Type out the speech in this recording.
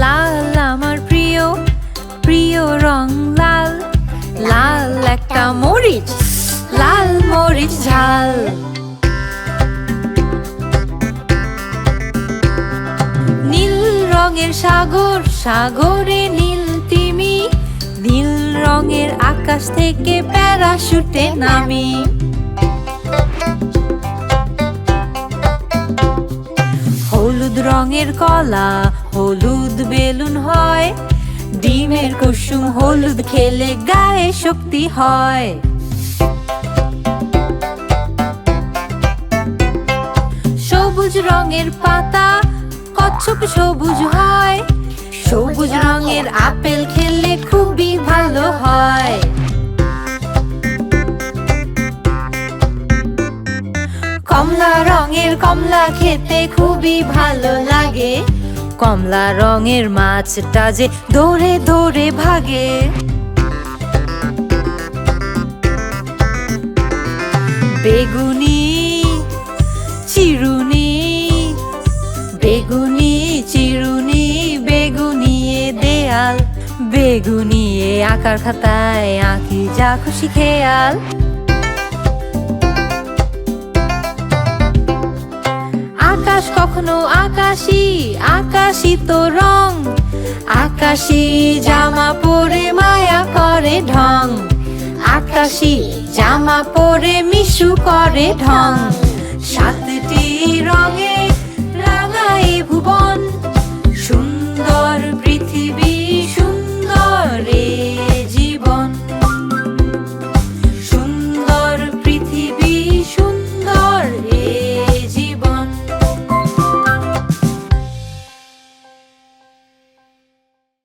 লাল, আমার প্রিয় প্রিয় রং লাল। লাল একটা মরিচ, লাল মরিচ ঝাল। নীল রঙের সাগর, সাগরে নীল তিমি। নীল রঙের আকাশ থেকে প্যারাশুটে নামি। হলুদ রঙের কলা হলুদ বেলুন হয়, ডিমের কুসুম হলুদ খেলে গায়ে শক্তি হয়। সবুজ রঙের পাতা কচ্ছপ সবুজ হয়, সবুজ রঙের আপেল খেলে খুবই ভালো হয়। কমলা রঙের কমলা খেতে খুবই ভালো লাগে। কমলা রঙের মাছটা যে দৌড়ে দৌড়ে ভাগে। বেগুনি, চিরুনি বেগুনি, চিরুনি বেগুনিয়ে দেয়াল বেগুনিয়ে আকার খাতায় আঁকি যা খুশি খেয়াল। কখনো আকাশি আকাশি তো রং। আকাশি জামা পরে মায়া করে ঢং। আকাশি জামা পরে মিশু করে ঢং। সাতটি রঙের